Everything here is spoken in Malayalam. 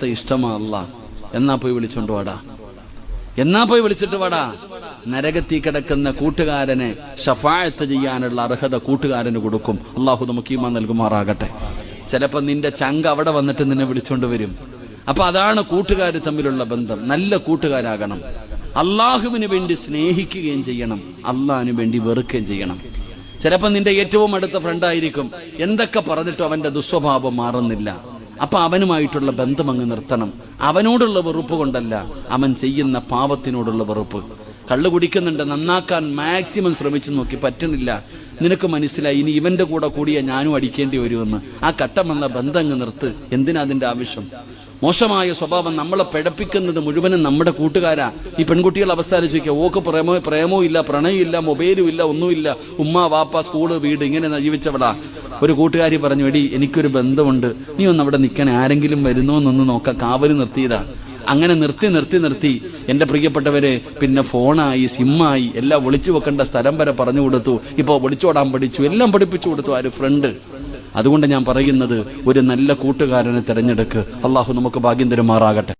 വല്ലാത്ത ഇഷ്ടമാ അല്ല. എന്നാ പോയി വിളിച്ചോണ്ട് വാടാ. എന്നാ പോയി വിളിച്ചിട്ട് വാടാ. നരകത്തി കിടക്കുന്ന കൂട്ടുകാരനെ ഷഫായത്ത് ചെയ്യാനുള്ള അർഹത കൂട്ടുകാരന് കൊടുക്കും. അള്ളാഹു നമുക്ക് നൽകുമാറാകട്ടെ. ചിലപ്പോ നിന്റെ ചങ്ക് അവിടെ വന്നിട്ട് നിന്നെ വിളിച്ചോണ്ട് വരും. അപ്പൊ അതാണ് കൂട്ടുകാർ തമ്മിലുള്ള ബന്ധം. നല്ല കൂട്ടുകാരാകണം. അള്ളാഹുവിന് വേണ്ടി സ്നേഹിക്കുകയും ചെയ്യണം. അള്ളാഹിന് വേണ്ടി വെറുക്കുകയും ചെയ്യണം. ചിലപ്പോ നിന്റെ ഏറ്റവും അടുത്ത ഫ്രണ്ടായിരിക്കും എന്തൊക്കെ പറഞ്ഞിട്ടും അവന്റെ ദുസ്വഭാവം മാറുന്നില്ല. അപ്പൊ അവനുമായിട്ടുള്ള ബന്ധം അങ്ങ് നിർത്തണം. അവനോടുള്ള വെറുപ്പ് കൊണ്ടല്ല അവൻ ചെയ്യുന്ന പാപത്തിനോടുള്ള വെറുപ്പ്. കള്ളു കുടിക്കുന്നുണ്ട് നന്നാക്കാൻ മാക്സിമം ശ്രമിച്ചു നോക്കി പറ്റുന്നില്ല. നിനക്ക് മനസ്സിലായി ഇനി ഇവന്റെ കൂടെ കൂടിയ ഞാനും അടിക്കേണ്ടി വരുമെന്ന്. ആ ഘട്ടം വന്ന ബന്ധം അങ്ങ് നിർത്ത്. എന്തിനാ അതിന്റെ ആവശ്യം? മോശമായ സ്വഭാവം നമ്മളെ പിഴപ്പിക്കുന്നത് മുഴുവനും നമ്മുടെ കൂട്ടുകാരാ. ഈ പെൺകുട്ടികളുടെ അവസ്ഥ ആലോചിക്കുക. ഓക്ക് പ്രേമോ പ്രേമോ ഇല്ല പ്രണയം ഇല്ല മൊബൈലും ഇല്ല ഒന്നുമില്ല. ഉമ്മ വാപ്പ സ്കൂൾ വീട് ഇങ്ങനെ ജീവിച്ചവളാ. ഒരു കൂട്ടുകാരി പറഞ്ഞു എടി എനിക്കൊരു ബന്ധമുണ്ട്. നീ ഒന്ന് അവിടെ നിൽക്കണേ. ആരെങ്കിലും വരുന്നോ എന്നൊന്ന് നോക്കാം. കാവൽ നിർത്തിയതാ. അങ്ങനെ നിർത്തി നിർത്തി നിർത്തി. എന്റെ പ്രിയപ്പെട്ടവരെ പിന്നെ ഫോണായി സിമ്മായി എല്ലാം ഒളിച്ചു വെക്കേണ്ട സ്ഥലം വരെ പറഞ്ഞു കൊടുത്തു. ഇപ്പൊ ഒളിച്ചോടാൻ പഠിച്ചു. എല്ലാം പഠിപ്പിച്ചു കൊടുത്തു. ആര്? ഫ്രണ്ട്. അതുകൊണ്ട് ഞാൻ പറയുന്നത് ഒരു നല്ല കൂട്ടുകാരനെ തിരഞ്ഞെടുക്ക്. അള്ളാഹു നമുക്ക് ഭാഗ്യം തരുമാറാകട്ടെ.